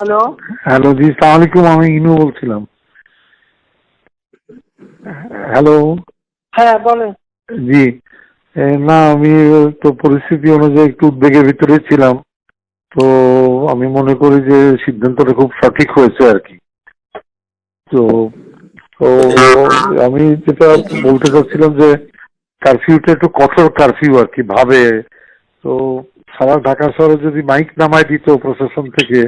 Hello hello জি সালাম আলাইকুম আমি ইনু বলছিলাম। হ্যালো হ্যাঁ বলেন। জি না আমি তো পরিস্থিতি অনুযায়ী একটু উদ্বেগের ভিতরে ছিলাম। তো আমি মনে করি যে সিদ্ধান্তটা খুব সঠিক হয়েছে আর কি। তো তো আমি যেটা বলতে চাচ্ছিলাম যে কারফিউটা একটু কঠোর কারফিউ আর কি ভাবে। তো সারা ঢাকা শহরে যদি মাইক নামায় দিত প্রশাসন থেকে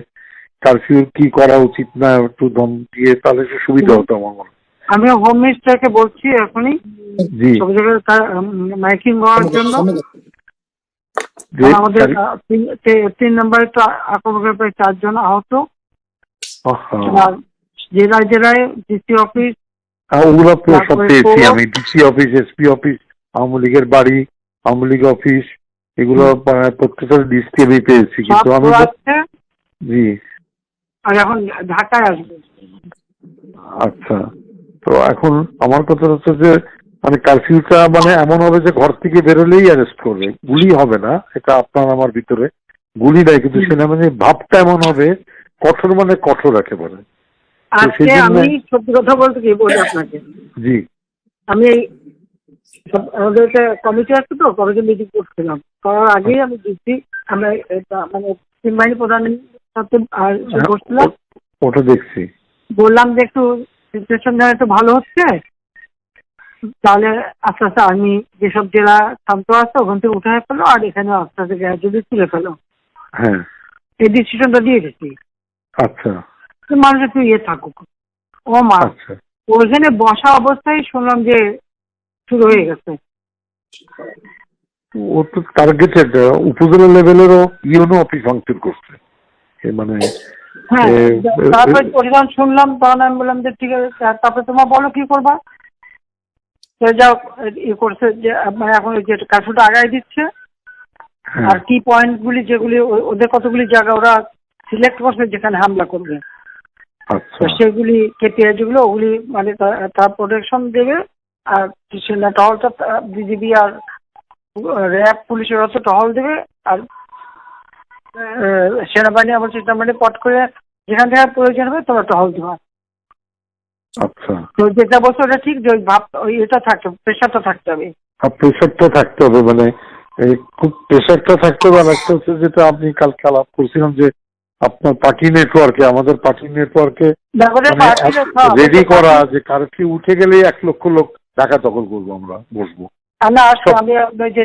কারফিউ কি করা উচিত না একটু দম দিয়ে তাহলে একটু সুবিধা হতো আমার মনে আমি হোম মিনিস্টারকে বলছি এখনই। জি। সব জায়গায় মাইকিং হওয়ার জন্য। আমাদের তিন- নম্বরে তো আক্রমণের প্রায় চারজন আহত। আর জেলায় জেলায় ডিসি অফিস ওগুলো সব পেয়েছি আমি। DC office SP office Awami লীগের বাড়ি আওয়ামী লীগ অফিস এগুলো প্রত্যেকটা লিস্টে আমি পেয়েছি। কিন্তু আমি জি। আর এখন ঢাকায় আসবে। আচ্ছা। তো এখন আমার কথা হচ্ছে যে মানে কারফিউটা মানে এমন হবে যে ঘর থেকে বেরোলেই অ্যারেস্ট করবে। গুলি হবে না এটা আপনার আমার ভিতরে গুলি নাই কিন্তু সেটা মানে ভাবটা এমন হবে কঠোর মানে কঠোর একেবারে। আজকে আমি সত্যি কথা বলতে কি বলি আপনাকে? জি। আমি এই আমাদের একটা কমিটি আছে তো কমিটি মিটিং করছিলাম। করার আগেই আমি ডিসি আমরা মানে তিন বাহিনী প্রধানের সাথে আর হ্যাঁ, বসছিলাম ও- ওটা দেখছি। বললাম যে একটু সিচুয়েশন যেন একটু ভালো হচ্ছে তাহলে আস্তে আস্তে আমি যেসব জেলা শান্ত আছে ওখান থেকে উঠে ফেলো আর এখানে আস্তে আস্তে গ্র্যাজুয়ালি তুলে ফেলো। হ্যাঁ। এই ডিসিশনটা দিয়ে দিচ্ছি আচ্ছা। মানুষ একটু ইয়ে থাকুক। ও মা আচ্ছা। ওইখানে বসা অবস্থায় শুনলাম যে শুরু হয়ে গেছে। ও তো টার্গেটেড উপজেলা লেভেলেরও ইউনো অফিস ভাঙচুর করছে। মানে হ্যাঁ তারপরে পরিমাণ শুনলাম তখন আমি বললাম যে ঠিক আছে তারপরে তোমার বলো কি করবা? তো যাও ইয়ে করছে যে মানে এখন যে কাজটা আগায় দিচ্ছে হ্যাঁ, আর কি পয়েন্ট গুলি যেগুলি ওদের কতগুলি জায়গা ওরা সিলেক্ট করছে যেখানে হামলা করবে। আচ্ছা। সেগুলি কেপিআই যেগুলো ওগুলি মানে তার প্রোটেকশন দেবে আর সেনা টহলটা বিজিবি আর র্যাব পুলিশের হচ্ছে টহল দেবে আর সেনাবাহিনী আমার চেষ্টা মানে পট করে যেখান থেকে প্রয়োজন হবে তোমরা টহল দেবা। আচ্ছা। তো যেটা বলছো ওটা ঠিক যে ওই ভাব ওই এটা থাকতে প্রেশারটা থাকতে হবে। প্রেশারটা থাকতে হবে মানে খুব প্রেশারটা থাকতে হবে আর একটা হচ্ছে যেটা আপনি কালকে আলাপ করছিলাম যে আপনার পার্টি নেটওয়ার্কে আমাদের পার্টি নেটওয়ার্কে সব- রেডি করা যে কারফিউ উঠে গেলেই এক লক্ষ লোক ঢাকা দখল করব আমরা বসবো। না আসতো আমি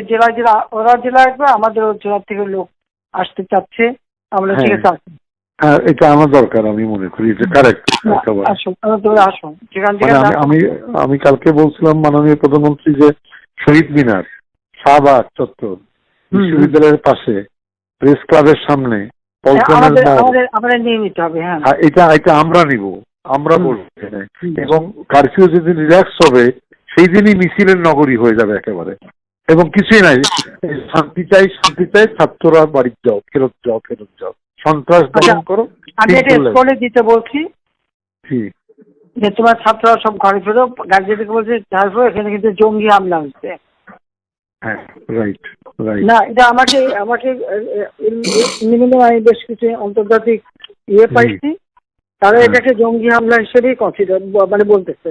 জেলা জেলা ওরা জেলা আসবে আমাদের ওই জেলা থেকে লোক আসতে চাচ্ছে আমরা ঠিক আছে আসুন। হ্যাঁ এটা আমার দরকার আমি মনে করি এটা কারেক্ট আসুন আমরা আসুন। যেখান থেকে মানে আমি আমি কালকে বলছিলাম মাননীয় প্রধানমন্ত্রী যে শহীদ মিনার শাহবাগ চত্বর বিশ্ববিদ্যালয়ের পাশে প্রেস ক্লাবের সামনে হ্যাঁ হ্যাঁ, এটা এটা আমরা নিব আমরা। বলব এবং কারফিউ যেদিন রিল্যাক্স হবে সেই দিনই মিছিলের নগরী হয়ে যাবে একেবারে। এবং কিছুই নাই শান্তি চাই শান্তি চাই ছাত্ররা বাড়ি যাও ফেরত যাও ফেরত যাও সন্ত্রাস দমন আচ্ছা, করো আমি এটা স্কুলে দিতে বলছি যে তোমার ছাত্ররা সব ঘরে ফেরো গার্জেনকে বলছে তারপর এখানে কিন্তু জঙ্গি হামলা হচ্ছে হ্যাঁ রাইট রাইট না এটা আমাকে আমাকে আমি বেশ কিছু আন্তর্জাতিক ইয়ে পাইছি তারা হ্যাঁ। এটাকে জঙ্গি হামলা হিসেবেই কনসিডার মানে বলতেছে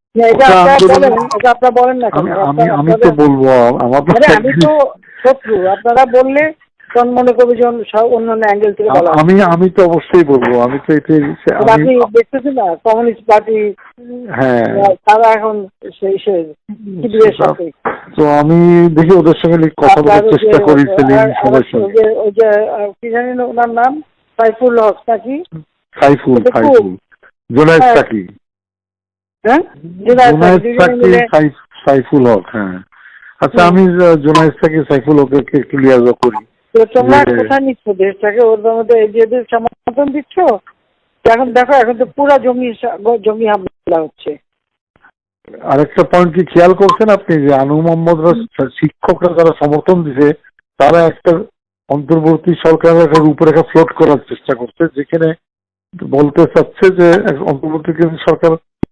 আমি আমি তো বলব আমার আমি তো শত্রু। আপনারা বললে মনে করবে অন্যান্য অ্যাঙ্গেল থেকে আমি আমি তো অবশ্যই বলব আমি তো এতে আপনি দেখতেছেন না কমিউনিস্ট পার্টি হ্যাঁ। তারা এখন সেই সে তো আমি দেখি ওদের সঙ্গে কথা বলার চেষ্টা করি সবার ওই সঙ্গে যে ওই যে কি জানি না ওনার নাম সাইফুল হক নাকি? সাইফুল সাইফুল। জোনায়েদ হ্যাঁ। সাকি সাইফুল হক হ্যাঁ। আচ্ছা আমি জোনায়েদ সাকি সাইফুল হককে ক্লিয়ার করি। তো তোমরা কোথায় নিচ্ছ? দেশটাকে ওর মধ্যে এই সমর্থন দিচ্ছ? এখন দেখো এখন তো পুরো জমি জমি হামলা হচ্ছে। আরেকটা পয়েন্ট কি খেয়াল করছেন আপনি? যে আনু মোহাম্মদরা শিক্ষকরা যারা সমর্থন দিছে তারা একটা অন্তর্বর্তী সরকারের একটা রূপরেখা ফ্লোট করার চেষ্টা করছে যেখানে বলতে চাচ্ছে যে এক অন্তর্বর্তীকালীন সরকার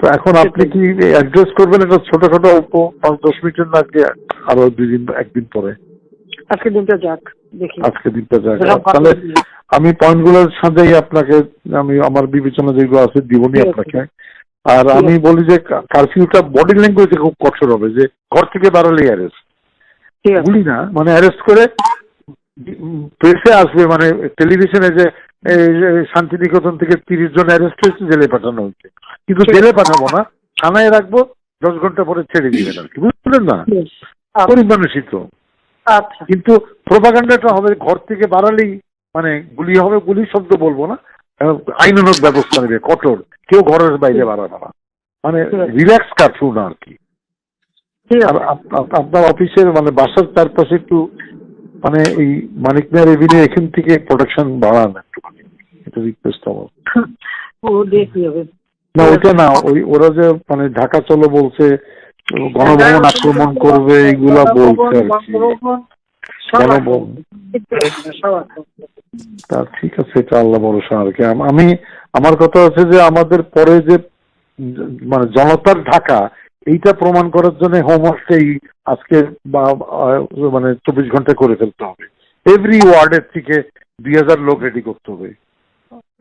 তো এখন আপনি কি অ্যাড্রেস করবেন? এটা ছোটখাটো অল্প পাঁচ দশ মিনিটের না আগে আরও দুই দিন একদিন পরে? আজকে দিনটা যাক দেখি। আজকে দিনটা যাক। তাহলে। আমি পয়েন্টগুলোর সাথেই আপনাকে আমি আমার বিবেচনা যেগুলো আছে দিবনি আপনাকে। আর আমি বলি যে কারফিউটা বডি ল্যাঙ্গুয়েজে খুব কঠোর হবে যে ঘর থেকে বাড়ালেই অ্যারেস্ট বলি না মানে অ্যারেস্ট করে প্রেসে আসবে মানে টেলিভিশনে যে শান্তিনিকেতন থেকে তিরিশ জন অ্যারেস্ট হয়েছে জেলে পাঠানো হয়েছে। কিন্তু জেলে পাঠাবো না থানায় রাখব দশ ঘণ্টা পরে ছেড়ে দিবেন আর কি বুঝলেন না? গরিব মানুষই তো কিন্তু প্রোপাগান্ডাটা হবে ঘর থেকে বাড়ালেই মানে গুলি হবে গুলি শব্দ বলব না আহ, আইনানুগ ব্যবস্থা নেবে কঠোর কেউ ঘরের বাইরে বাড়াবে না। মানে রিল্যাক্স কার্ফিউ না আর কি। আপনার অফিসের মানে বাসার চারপাশে একটু মানে এই মানিক মেয়ার এভিনিউ এখান থেকে প্রোটেকশন বাড়ান। এটা রিকোয়েস্ট আমার। ও দেখি হবে। না না ওই ওরা যে মানে ঢাকা চলো বলছে গণভবন আক্রমণ করবে বলছে আর কি। গণভবন। তা ঠিক আছে এটা আল্লাহ ভরসা আর কি। আমি আমার কথা হচ্ছে যে আমাদের পরে যে মানে জনতার ঢাকা এইটা প্রমাণ করার জন্য হোমওয়ার্কটাই আজকে বা মানে চব্বিশ ঘণ্টা করে ফেলতে হবে। এভরি ওয়ার্ডের থেকে দুই হাজার লোক রেডি করতে হবে।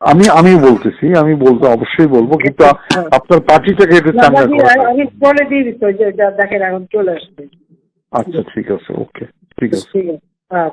আমি আমি বলতেছি আমি বলতে অবশ্যই বলব কিন্তু আপনার পার্টিটাকে একটু চাঙ্গা আমি আমি বলে দিয়ে তো যে দেখেন এখন চলে আসবে। আচ্ছা ঠিক আছে ওকে ঠিক আছে। ঠিক আছে হ্যাঁ।